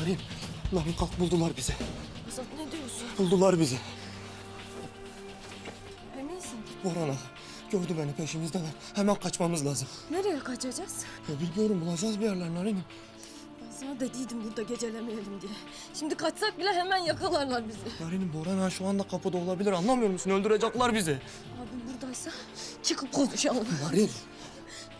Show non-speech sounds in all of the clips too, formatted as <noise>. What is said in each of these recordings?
Narin, Narin kalk buldular bizi. Azat ne diyorsun? Buldular bizi. Eminsin. Boran ağa gördü beni peşimizdeler. Hemen kaçmamız lazım. Nereye kaçacağız? Ya bilmiyorum bulacağız bir yerler Narin'im. Ben sana dediydim burada gecelemeyelim diye. Şimdi kaçsak bile hemen yakalarlar bizi. Narin'im Boran ağa şu anda kapıda olabilir anlamıyor musun? Öldürecekler bizi. Abim buradaysa çıkıp konuşalım. Narin.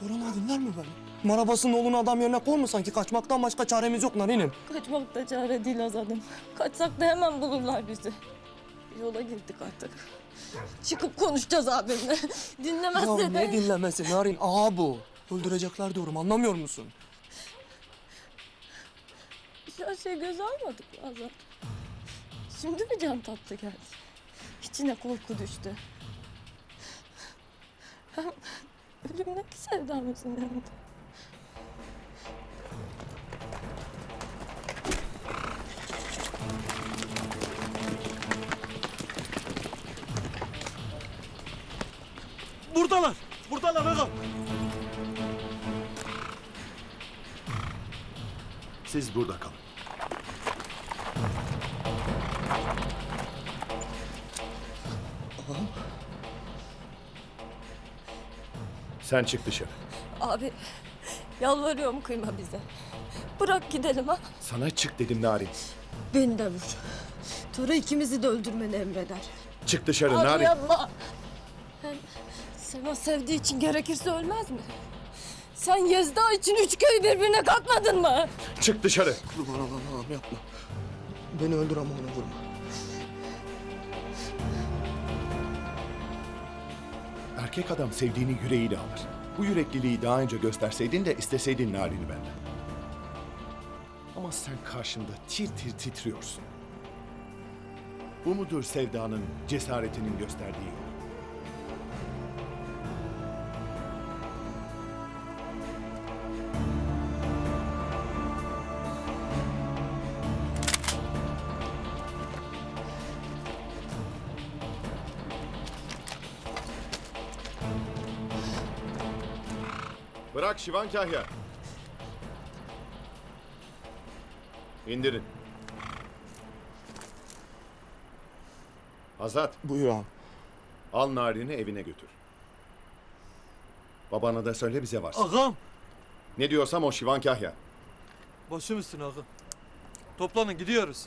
Ağa dinler mi beni? Marabasının oğlunu adam yerine koy mu sanki? Kaçmaktan başka çaremiz yok Narin'im. Kaçmak da çare değil Azad'ım. Kaçsak da hemen bulurlar bizi. Yola girdik artık. Çıkıp konuşacağız abimle. <laughs> Dinlemezse Ya ne dinlemesi Narin? Ağa bu. Öldürecekler diyorum anlamıyor musun? Her şeyi göze almadık mı Azat? Şimdi mi can tatlı geldi? İçine korku düştü. Hem ölümdeki sevdamızın yanında. Buradalar. Buradalar ağam. Siz burada kalın. Sen çık dışarı. Abi yalvarıyorum kıyma bize. Bırak gidelim ha. Sana çık dedim Narin. Beni de vur. Sonra ikimizi de öldürmeni emreder. Çık dışarı Abi Narin. yapma. Hem sen o sevdiği için gerekirse ölmez mi? Sen Yezda için üç köyü birbirine katmadın mı? Çık dışarı. Kurban olam ağam yapma. Beni öldür ama onu vurma. Erkek adam sevdiğini yüreğiyle alır. Bu yürekliliği daha önce gösterseydin de isteseydin Narin'i benden. Ama sen karşımda tir tir titriyorsun. Bu mudur sevdanın, cesaretinin gösterdiği yol? Şivan Kahya. İndirin. Azat, Buyur ağam. al Narin'i evine götür. Babana da söyle bize varsın. Ağam. Ne diyorsam o Şivan Kahya. Başım üstüne ağam. Toplanın gidiyoruz.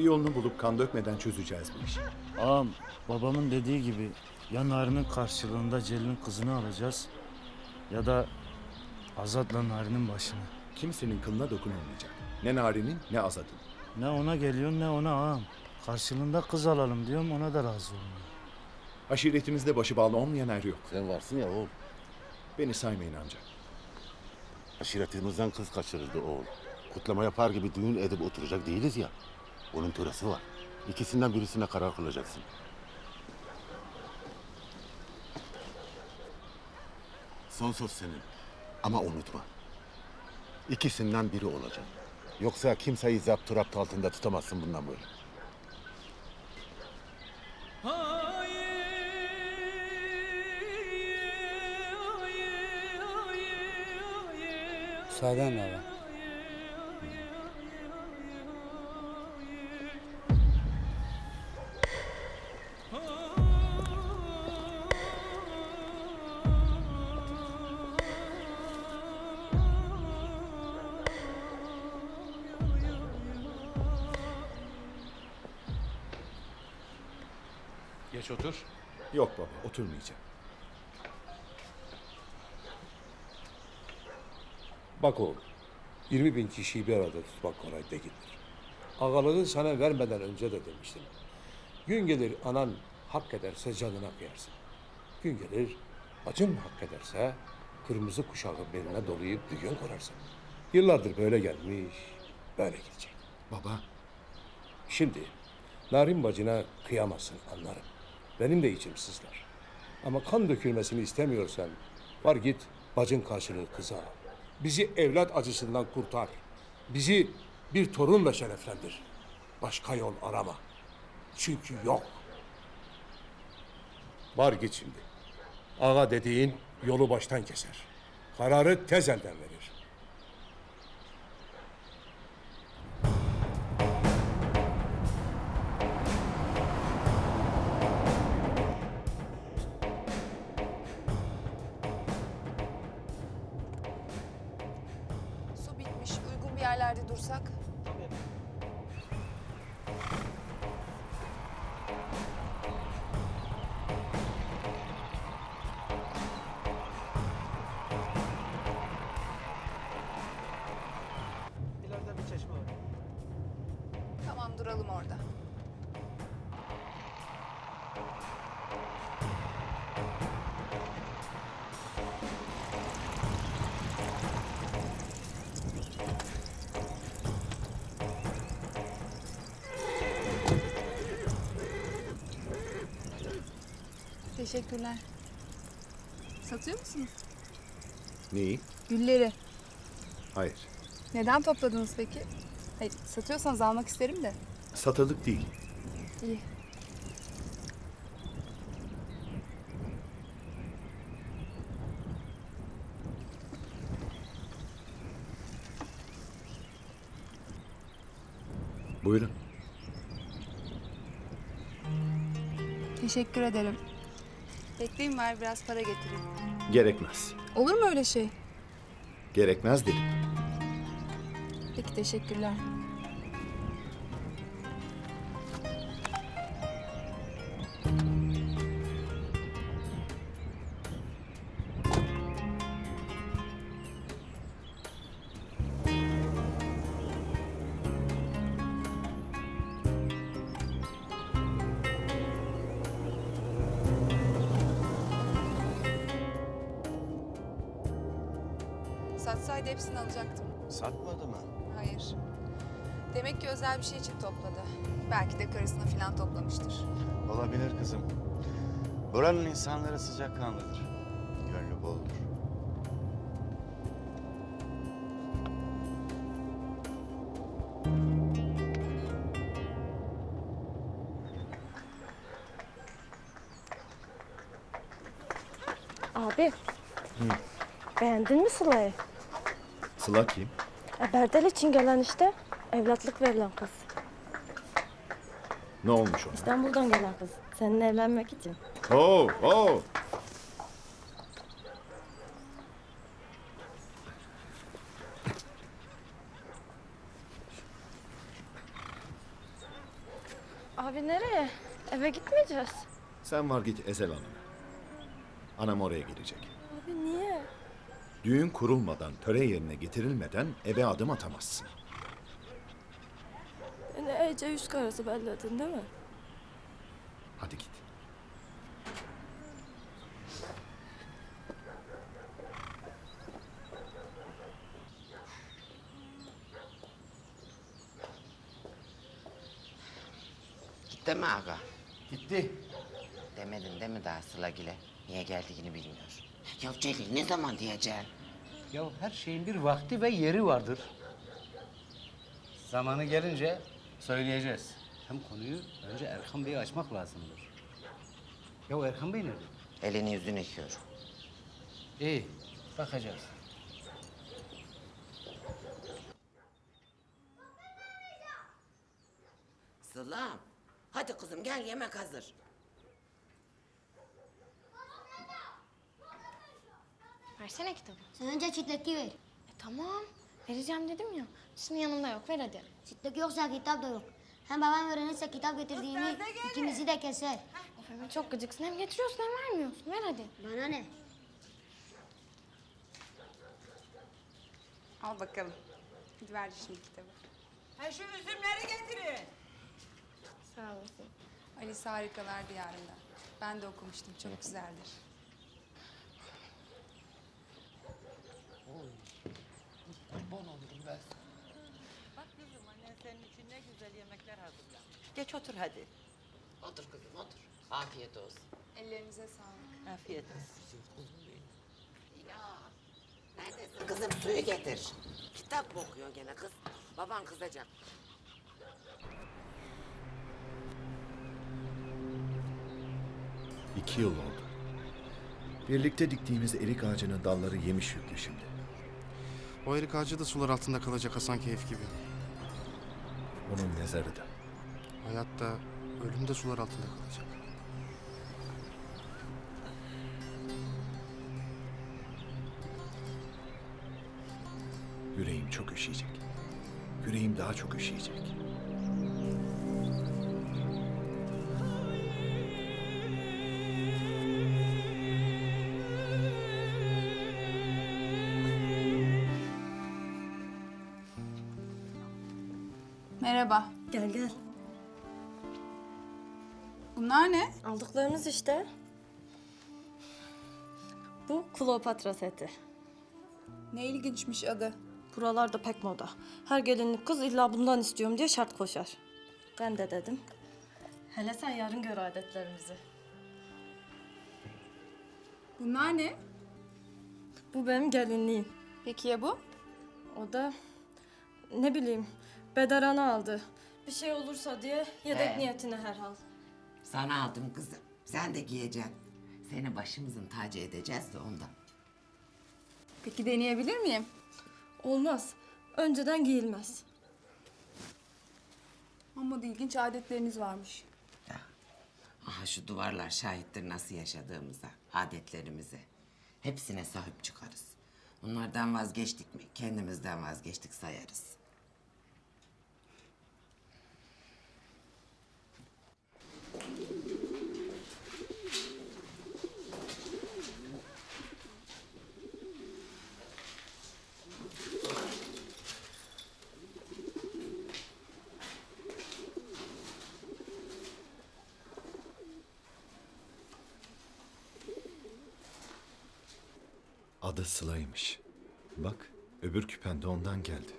Bir yolunu bulup kan dökmeden çözeceğiz bu işi. Ağam babamın dediği gibi ya Narin'in karşılığında Celil'in kızını alacağız ya da Azat'la Narin'in başını. Kimsenin kılına dokunulmayacak. Ne Narin'in ne Azat'ın. Ne ona geliyor ne ona ağam. Karşılığında kız alalım diyorum ona da razı olmuyor. Aşiretimizde başı bağlı olmayan er yok. Sen varsın ya oğul. Beni saymayın ancak. Aşiretimizden kız kaçırıldı oğul. Kutlama yapar gibi düğün edip oturacak değiliz ya. Onun töresi var. İkisinden birisine karar kılacaksın. Son söz senin. Ama unutma. İkisinden biri olacak. Yoksa kimseyi zapt rapt altında tutamazsın bundan böyle. Müsaadenle ağam. Geç otur. Yok baba oturmayacağım. Bak oğlum, 20 bin kişiyi bir arada tutmak kolay değildir. Ağalığı sana vermeden önce de demiştim. Gün gelir anan hak ederse canına kıyarsın. Gün gelir bacın hak ederse kırmızı kuşağı beline dolayıp düğün kurarsın. Yıllardır böyle gelmiş, böyle gidecek. Baba Şimdi Narin bacına kıyamazsın anlarım. Benim de içim sızlar. Ama kan dökülmesini istemiyorsan var git bacın karşılığı kıza. Bizi evlat acısından kurtar. Bizi bir torunla şereflendir. Başka yol arama. Çünkü yok. Var git şimdi. Ağa dediğin yolu baştan keser. Kararı tez elden verir. Bir Teşekkürler. Satıyor musunuz? Neyi? Gülleri. Hayır. Neden topladınız peki? Hayır, satıyorsanız almak isterim de. Satılık değil. İyi. Buyurun. Teşekkür ederim. Bekleyin ver biraz para getireyim. Gerekmez. Olur mu öyle şey? Gerekmez dedim. Peki teşekkürler. Satsaydı hepsini alacaktım. Satmadı mı? Hayır. Demek ki özel bir şey için topladı. Belki de karısına falan toplamıştır. Olabilir kızım. Buranın insanları sıcakkanlıdır. Gönlü boldur. Abi. Beğendin mi Sıla'yı? Sıla kim? E, Berdel için gelen işte. Evlatlık verilen kız. Ne olmuş ona? İstanbul'dan gelen kız. Seninle evlenmek için. Oo, oo. Abi nereye? Eve gitmeyeceğiz. Sen var git Ezel Hanım'a. Anam oraya gelecek. Abi niye? Düğün kurulmadan, töre yerine getirilmeden eve adım atamazsın. Beni Ece yüz karası belledin değil mi? Hadi git. Gitti mi aga? Gitti. Demedin değil mi daha Sılagil'e? Niye geldiğini bilmiyor. Ya Celil ne zaman diyeceksin? Ya her şeyin bir vakti ve yeri vardır. Zamanı gelince söyleyeceğiz. Hem konuyu önce Erkan Bey'e açmak lazımdır. Ya Erkan Bey nerede? Elini yüzünü yıkıyor. İyi, bakacağız. Sılam, hadi kızım gel yemek hazır. Versene kitabı. Sen önce çitleki ver. E, tamam. Vereceğim dedim ya. Şimdi yanımda yok. Ver hadi. Çitlek yoksa kitap da yok. Hem babam öğrenirse kitap getirdiğimi ikimizi de keser. Of Emre çok gıcıksın. Hem getiriyorsun hem vermiyorsun. Ver hadi. Bana ne? Al bakalım. Hadi ver şimdi kitabı. Ha şu üzümleri getirin. Sağ olasın. Alice Harikalar Diyarında. Ben de okumuştum. Çok güzeldir. Bak kızım annen senin için ne güzel yemekler hazırlamış. Geç otur hadi. Otur kızım otur. Afiyet olsun. Ellerinize sağlık. Afiyet olsun. Neredesin kızım suyu getir. Kitap mı okuyorsun gene kız? Baban kızacak. İki yıl oldu. Birlikte diktiğimiz erik ağacının dalları yemiş yüklü şimdi. O erik ağacı da sular altında kalacak Hasan Keyif gibi. Onun mezarı da. Hayatta, ölüm de sular altında kalacak. Yüreğim çok üşüyecek. Yüreğim daha çok üşüyecek. Aldıklarımız işte. Bu Kleopatra seti. Ne ilginçmiş adı. Buralarda pek moda. Her gelinlik kız illa bundan istiyorum diye şart koşar. Ben de dedim. Hele sen yarın gör adetlerimizi. Bunlar ne? Bu benim gelinliğim. Peki ya bu? O da ne bileyim Bederan'a aldı. Bir şey olursa diye yedek Ee? niyetine herhal. Sana aldım kızım. Sen de giyeceksin. Seni başımızın tacı edeceğiz de ondan. Peki deneyebilir miyim? Olmaz. Önceden giyilmez. Ama da ilginç adetleriniz varmış. Aha şu duvarlar şahittir nasıl yaşadığımıza, adetlerimize. Hepsine sahip çıkarız. Onlardan vazgeçtik mi kendimizden vazgeçtik sayarız. Adı Sıla'ymış. Bak, öbür küpen de ondan geldi.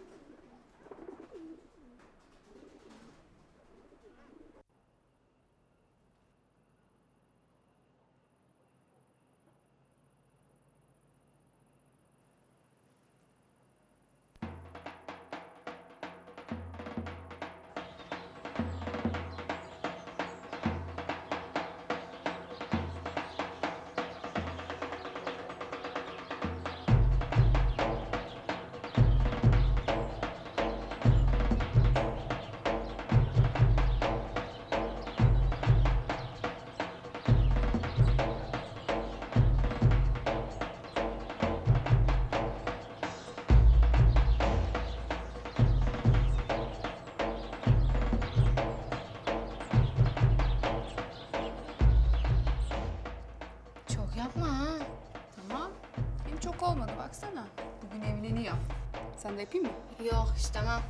Sen de yapayım mı? Yok istemem.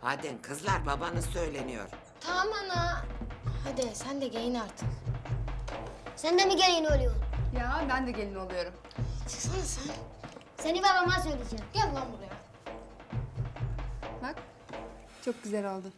Hadi kızlar babanız söyleniyor. Tamam ana. Hadi sen de giyin artık. Sen de mi gelin oluyorsun? Ya ben de gelin oluyorum. Çıksana sen. Seni babama söyleyeceğim. Gel lan buraya. Bak. Çok güzel oldu.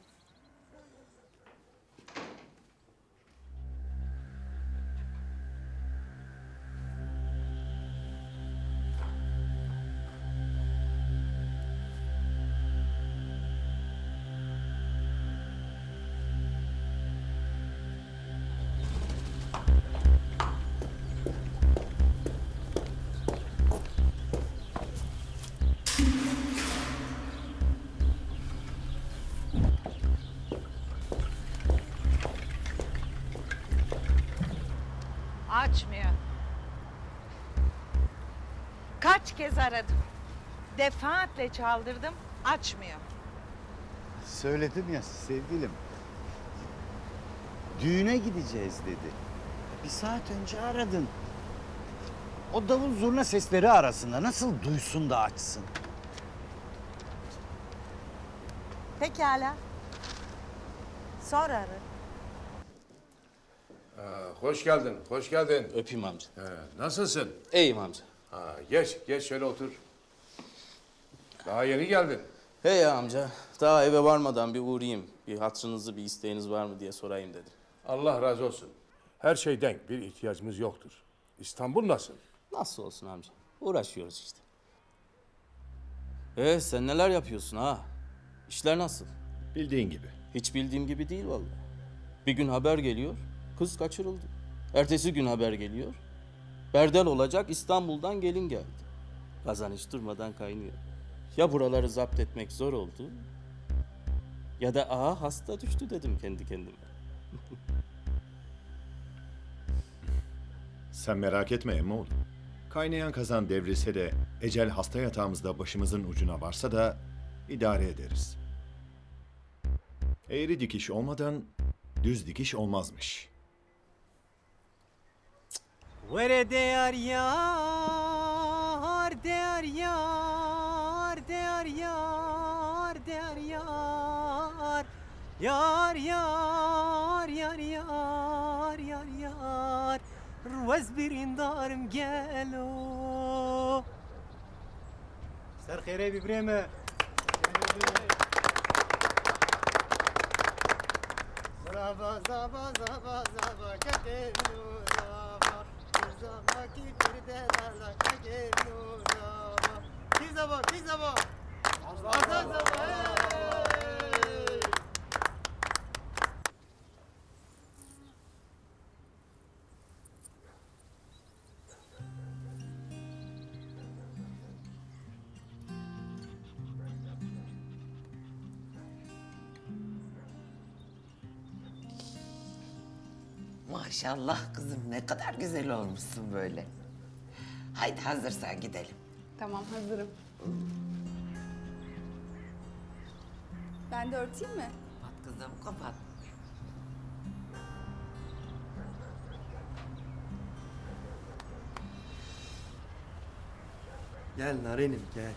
Açmıyor. Kaç kez aradım. Defaatle çaldırdım. Açmıyor. Söyledim ya sevgilim. Düğüne gideceğiz dedi. Bir saat önce aradın. O davul zurna sesleri arasında nasıl duysun da açsın? Pekala. Sonra ara. Hoş geldin, hoş geldin. Öpeyim amca. nasılsın? İyiyim amca. Ha, geç, geç şöyle otur. Daha yeni geldin. Hey ya amca, daha eve varmadan bir uğrayayım. Bir hatırınızı, bir isteğiniz var mı diye sorayım dedim. Allah razı olsun. Her şey denk. Bir ihtiyacımız yoktur. İstanbul nasıl? Nasıl olsun amca? Uğraşıyoruz işte. Ee sen neler yapıyorsun ha? İşler nasıl? Bildiğin gibi. Hiç bildiğim gibi değil vallahi. Bir gün haber geliyor, kız kaçırıldı. Ertesi gün haber geliyor, berdel olacak İstanbul'dan gelin geldi. Kazan hiç durmadan kaynıyor. Ya buraları zapt etmek zor oldu, ya da aha hasta düştü dedim kendi kendime. <laughs> Sen merak etme Emmoğlu. Kaynayan kazan devrilse de ecel hasta yatağımızda başımızın ucuna varsa da idare ederiz. Eğri dikiş olmadan düz dikiş olmazmış. Vere değer yar, değer yar, değer yar, değer yar. Yar yar yar yar yar yar. Rvez birin darım gelo. Ser khire bibreme. Zaba zaba zaba zaba zaba Zaba ki bir de dala kadenu zaba Maşallah kızım ne kadar güzel olmuşsun böyle. Haydi hazırsan gidelim. Tamam hazırım. Ben de örteyim mi? Kapat kızım kapat. Gel Narenim gel.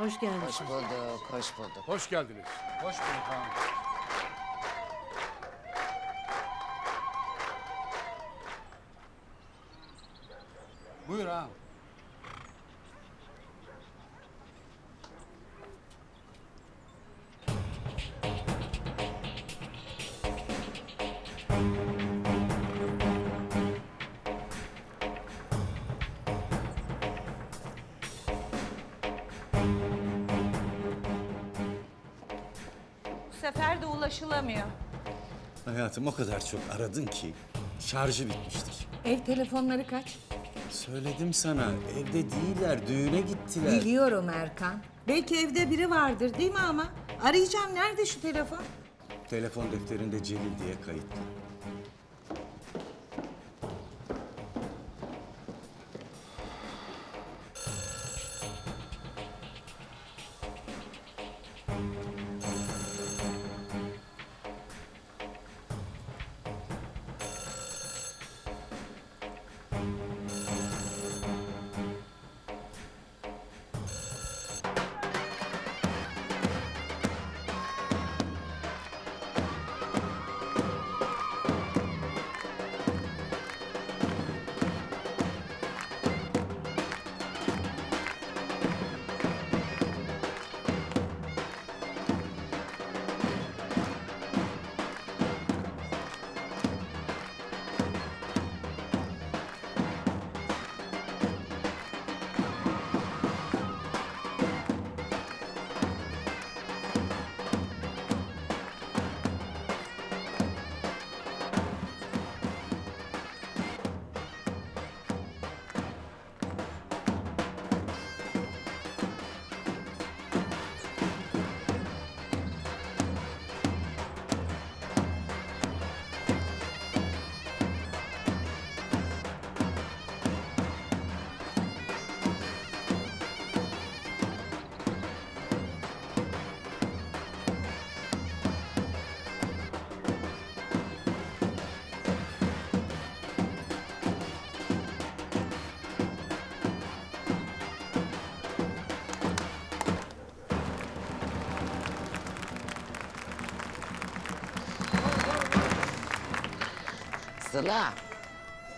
Hoş gelmişsin. Hoş bulduk, hoş bulduk. Hoş geldiniz. Hoş bulduk ağam. Buyur ağam. Sefer de ulaşılamıyor. Hayatım o kadar çok aradın ki şarjı bitmiştir. Ev telefonları kaç? Söyledim sana evde değiller düğüne gittiler. Biliyorum Erkan. Belki evde biri vardır değil mi ama? Arayacağım. Nerede şu telefon? Telefon defterinde Celil diye kayıtlı. Sıla.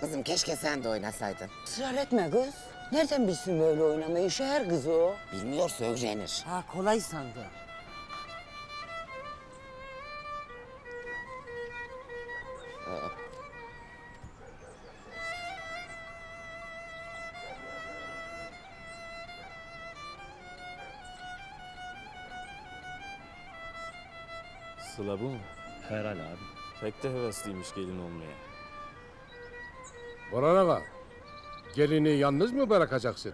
Kızım keşke sen de oynasaydın. Israr etme kız. Nereden bilsin böyle oynamayı? Şehir kızı o. Bilmiyorsa öğrenir. Ha kolay sandı. Sıla bu mu? Herhal abi. Pek de hevesliymiş gelin olmaya. Orhan Ağa, gelini yalnız mı bırakacaksın?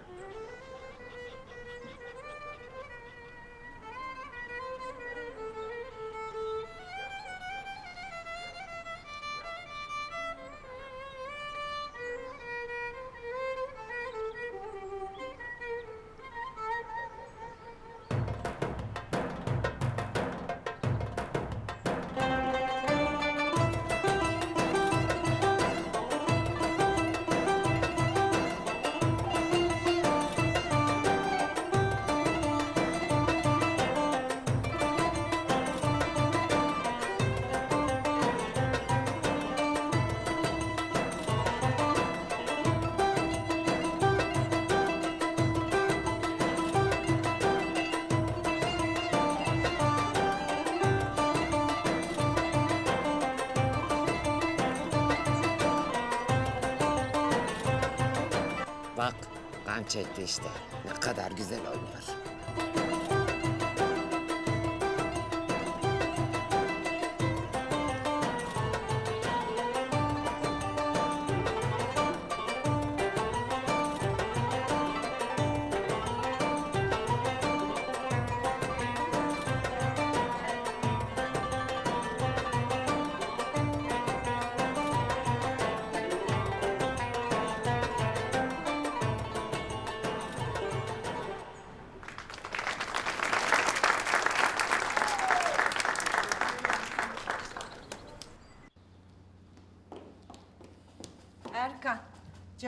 Kan çekti işte. Ne kadar güzel oynuyor.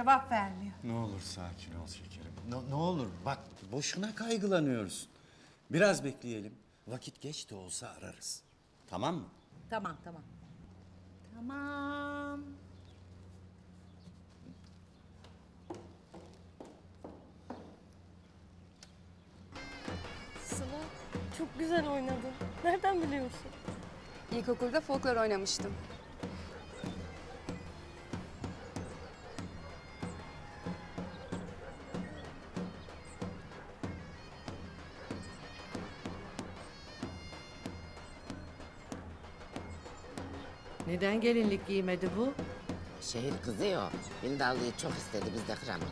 Cevap vermiyor. Ne olur sakin ol şekerim. Ne, ne olur bak boşuna kaygılanıyoruz. Biraz bekleyelim. Vakit geç de olsa ararız. Tamam mı? Tamam tamam. Tamam. Sıla çok güzel oynadın. Nereden biliyorsun? İlkokulda folklor oynamıştım. Neden gelinlik giymedi bu? Şehir kızıyor. Bindallıyı çok istedi biz de kıramadık.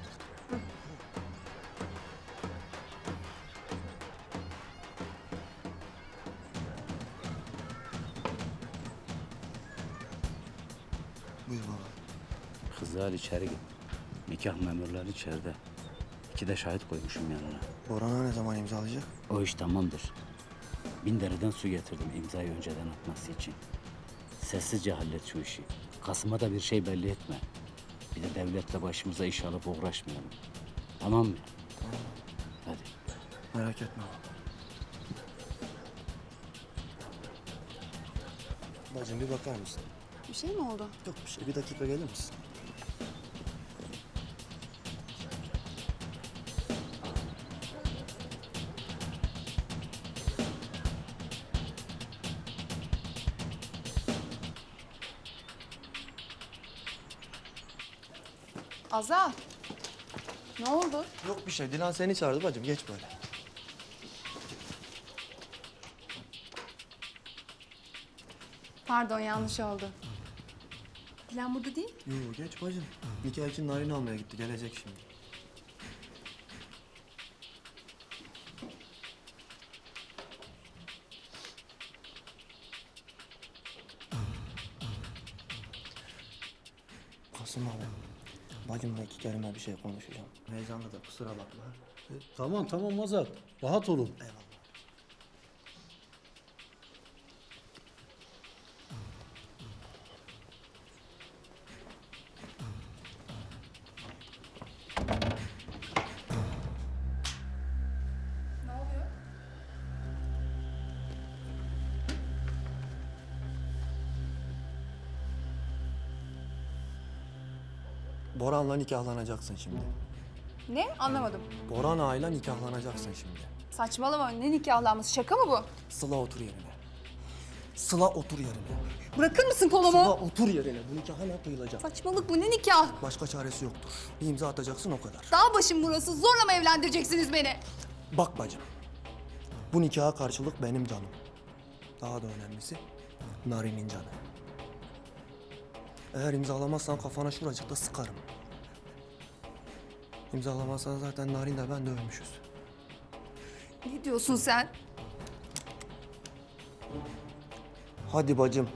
Buyur baba. Kızı al içeri git. Nikah memurları içeride. İki de şahit koymuşum yanına. Boran'a ne zaman imzalayacak? O iş tamamdır. Bin dereden su getirdim imzayı önceden atması için. Sessizce hallet şu işi. Kasım'a da bir şey belli etme. Bir de devletle başımıza iş alıp uğraşmayalım. Tamam mı? Hadi. Merak etme baba. Bacım bir bakar mısın? Bir şey mi oldu? Yok bir şey. Bir dakika gelir misin? Azal. Ne oldu? Yok bir şey. Dilan seni çağırdı bacım. Geç böyle. Pardon yanlış oldu. Dilan burada değil. Yok geç bacım. Nikah için narin almaya gitti. Gelecek şimdi. Kasım abi. Bacımla iki kelime bir şey konuşacağım. Heyecanlı da kusura bakma. Tamam tamam Azat. Rahat olun. Eyvallah. Nikahlanacaksın şimdi. Ne? Anlamadım. Boran ağayla nikahlanacaksın şimdi. Saçmalama. Ne nikahlanması? Şaka mı bu? Sıla otur yerine. Sıla otur yerine. Bırakır mısın Sıla kolumu? otur yerine. Bu nikah hemen kıyılacak. Saçmalık bu. Ne nikah? Başka çaresi yoktur. Bir imza atacaksın o kadar. Dağ başım burası. Zorla mı evlendireceksiniz beni? Bak bacım. Bu nikaha karşılık benim canım. Daha da önemlisi Narin'in canı. Eğer imzalamazsan kafana şuracıkta sıkarım. İmzalamazsan zaten Narin de ben de ölmüşüz. Ne diyorsun sen? Hadi bacım